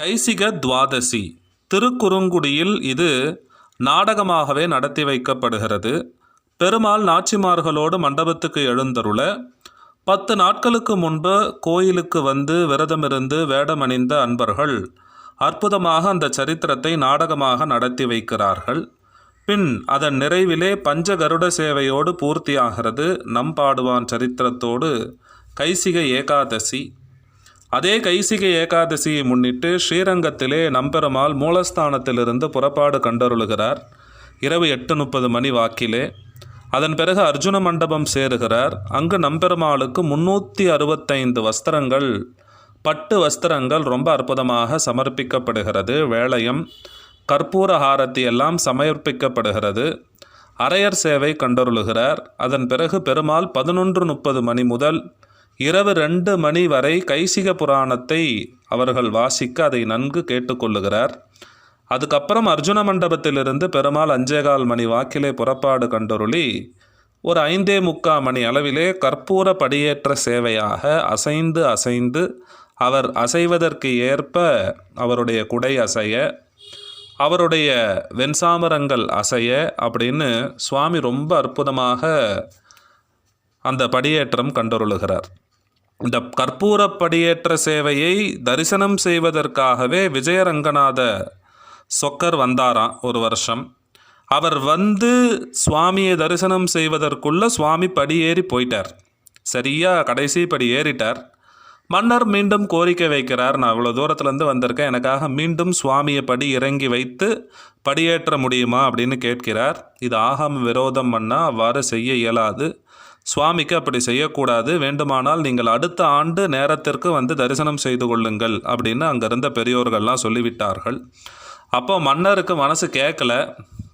கைசிக துவாதசி. திருக்குறுங்குடியில் இது நாடகமாகவே நடத்தி வைக்கப்படுகிறது. பெருமாள் நாச்சிமார்களோடு மண்டபத்துக்கு எழுந்தருள பத்து நாட்களுக்கு முன்பு கோயிலுக்கு வந்து விரதமிருந்து வேடமணிந்த அன்பர்கள் அற்புதமாக அந்த சரித்திரத்தை நாடகமாக நடத்தி வைக்கிறார்கள். பின் அதன் நிறைவிலே பஞ்சகருட சேவையோடு பூர்த்தியாகிறது. நம்பாடுவான் சரித்திரத்தோடு கைசிக ஏகாதசி. அதே கைசிகை ஏகாதசியை முன்னிட்டு ஸ்ரீரங்கத்திலே நம்பெருமாள் மூலஸ்தானத்திலிருந்து புறப்பாடு கண்டருளுகிறார். இரவு எட்டு முப்பது மணி வாக்கிலே. அதன் பிறகு அர்ஜுன மண்டபம் சேருகிறார். அங்கு நம்பெருமாளுக்கு முன்னூற்றி அறுபத்தைந்து வஸ்திரங்கள் பட்டு வஸ்திரங்கள் ரொம்ப அற்புதமாக சமர்ப்பிக்கப்படுகிறது. வேளையம் கற்பூர ஹாரத்தி எல்லாம் சமர்ப்பிக்கப்படுகிறது. அரையர் சேவை கண்டருளுகிறார். அதன் பிறகு பெருமாள் பதினொன்று முப்பது மணி முதல் இரவு ரெண்டு மணி வரை கைசிக புராணத்தை அவர்கள் வாசிக்க அதை நன்கு கேட்டுக்கொள்ளுகிறார். அதுக்கப்புறம் அர்ஜுன மண்டபத்திலிருந்து பெருமாள் அஞ்சேகால் மணி வாக்கிலே புறப்பாடு கண்டொருளி ஒரு ஐந்தே முக்கா மணி அளவிலே கற்பூர படியேற்ற சேவையாக அசைந்து அசைந்து அவர் அசைவதற்கு ஏற்ப அவருடைய குடை அசைய அவருடைய வெண்சாமரங்கள் அசைய அப்படின்னு சுவாமி ரொம்ப அற்புதமாக அந்த படியேற்றம் கண்டொருளுகிறார். இந்த கற்பூர படியேற்ற சேவையை தரிசனம் செய்வதற்காகவே விஜயரங்கநாத சொக்கர் வந்தாராம் ஒரு வருஷம். அவர் வந்து சுவாமியை தரிசனம் செய்வதற்குள்ள சுவாமி படியேறி போயிட்டார். சரியா கடைசி படி ஏறிட்டார். மன்னர் மீண்டும் கோரிக்கை வைக்கிறார் நான் இவ்வளோ தூரத்துலேருந்து வந்திருக்கேன் எனக்காக மீண்டும் சுவாமியை படி இறங்கி வைத்து படியேற்ற முடியுமா? அப்படின்னு கேட்கிறார். இது ஆகாம விரோதம் பண்ணால் அவ்வாறு செய்ய இயலாது. சுவாமிக்கு அப்படி செய்யக்கூடாது. வேண்டுமானால் நீங்கள் அடுத்த ஆண்டு நேரத்திற்கு வந்து தரிசனம் செய்து கொள்ளுங்கள் அப்படின்னு அங்கே இருந்த பெரியோர்கள்லாம் சொல்லிவிட்டார்கள். அப்போ மன்னருக்கு மனசு கேட்கல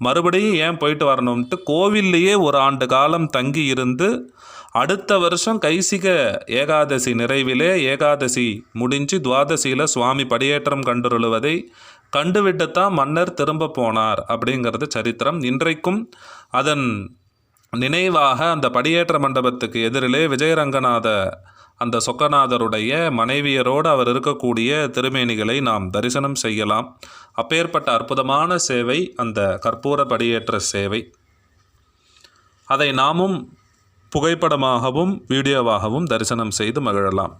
மறுபடியும் ஏன் போயிட்டு வரணும்ட்டு கோவில்லையே ஒரு ஆண்டு காலம் தங்கி இருந்து அடுத்த வருஷம் கைசிக ஏகாதசி நிறைவிலே ஏகாதசி முடிஞ்சு துவாதசியில் சுவாமி படியேற்றம் கண்டுருளுவதை கண்டுவிட்டுத்தான் மன்னர் திரும்ப போனார் அப்படிங்கிறது சரித்திரம். இன்றைக்கும் அதன் நினைவாக அந்த படியேற்ற மண்டபத்துக்கு எதிரிலே விஜயரங்கநாத அந்த சொக்கநாதருடைய மனைவியரோடு அவர் இருக்கக்கூடிய திருமேனிகளை நாம் தரிசனம் செய்யலாம். அப்பேற்பட்ட அற்புதமான சேவை அந்த கற்பூர படியேற்ற சேவை. அதை நாமும் புகைப்படமாகவும் வீடியோவாகவும் தரிசனம் செய்து மகிழலாம்.